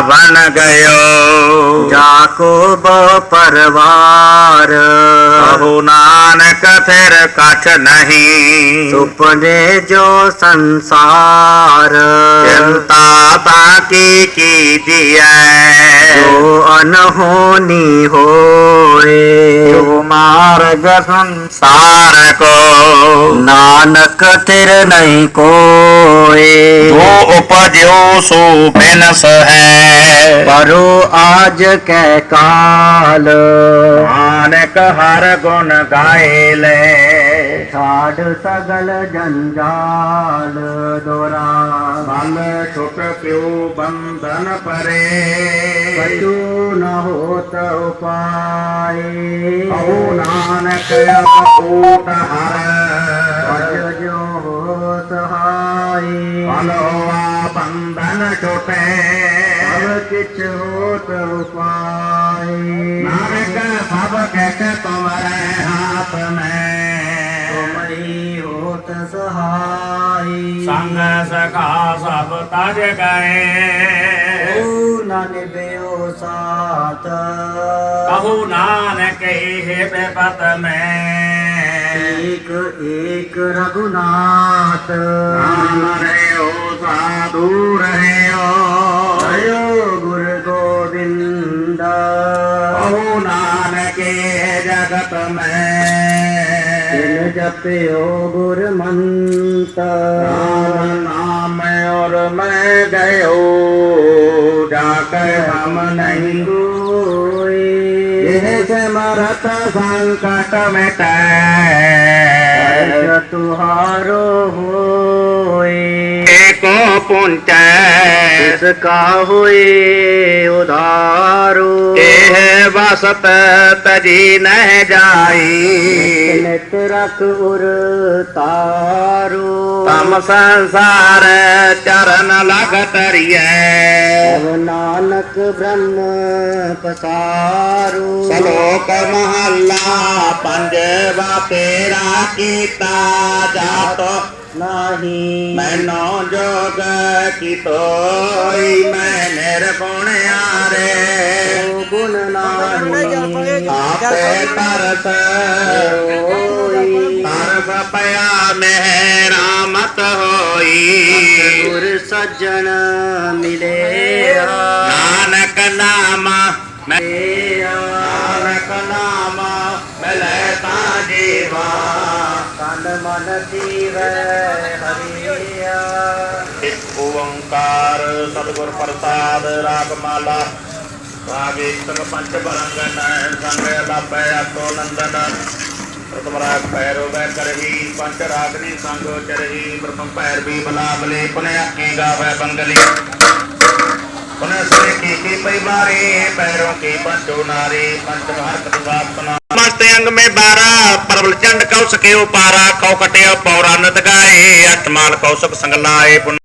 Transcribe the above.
बन गयो। जाको परवार। कहु नानक फिर कठ नहीं। सुपने जो संसार। बाकी की दिए जो अनहोनी होए। जो मार्ग संसार को। नानक तिर नहीं कोए। जो उपजो सो बिनस है। परो आज कै काल नानक हर गुण गाए ले। छाड़ सगल जंजाल दोरा। बल छुट क्यों बंधन परे। कछु न होत उपाय। कहु नानक अकूट हर। भज जो हो सहाय बलोआ बंधन छुटे। किछ होत उपाय। नानक सब कह तुम्हारे हाथ में? सहाय। संग सखा सब तज गए ओ न निभयो साथ। कहु नानक हे में। एक एक रघुनाथ। राम रे ओ साधु रहे ओ गुरु गोविंद। कहु नानक जगत में। जपयो गुर मंत। नाम और मैं गयो जाकर हम नहीं कोई। यह समरथ संकट मिटे तुहारो होए। एको पुंचे इसका हुए उधारो। ਵਸਤ ਤਜੀ ਨਹਿ ਜਾਈ। ਨਿਤ ਰਖ ਉਰ ਤਾਰੂ। ਤਮ ਸੰਸਾਰ ਚਰਨ ਲਗ ਤਰੀਐ ਨਾਨਕ ਬ੍ਰਹਮ ਪਸਾਰੂ। ਸਲੋਕ ਮਹੱਲਾ ਪੰਜਵਾ ਤੇਰਾ ਕੀਤਾ ਜਾਤੋ। नाही। मैनो जोग की तोई मैं निर्गुण आरे गुण नाही। आपे तरस। होई तरस पया मेरा मत होई। गुर सज्जन मिले नानक ਨਾਨਕ ਨਾਮ ਮਿਲੈ ਤਾਂ ਜੀਵਾ। ਤਨ ਮਨ ਜੀਵੈ ਹਰੀਆ। ਇੱਕ ਓੰਕਾਰ ਸਤਿਗੁਰ ਪ੍ਰਸਾਦ ਰਾਗ ਮਾਲਾ ਰਾਗੇ ਤਨ ਪੰਚ ਬਰੰਗਨ ਸੰਗੈ ਲਾਭੈ ਆਤੋ ਨੰਦਨ। ਪ੍ਰਥਮ ਰਾਗ ਪੈਰੋ ਬੈ ਕਰਹੀ ਪੰਚ ਰਾਗ ਨੇ ਸੰਗ ਚਰਹੀ। ਬ੍ਰਹਮ ਪੈਰ ਵੀ ਬਲਾ ਬਲੇ ਪੁਨਿਆ ਕੀ ਗਾਵੇ ਬੰਗਲੀ। की की पै मारे पैरों की पंचो नारे पंच भारत वासना मस्त अंग में बारह परवल चंड कौ सके पारा कौ कटे पौरा नद गाए अष्टमाल कौशक संग लाए पुन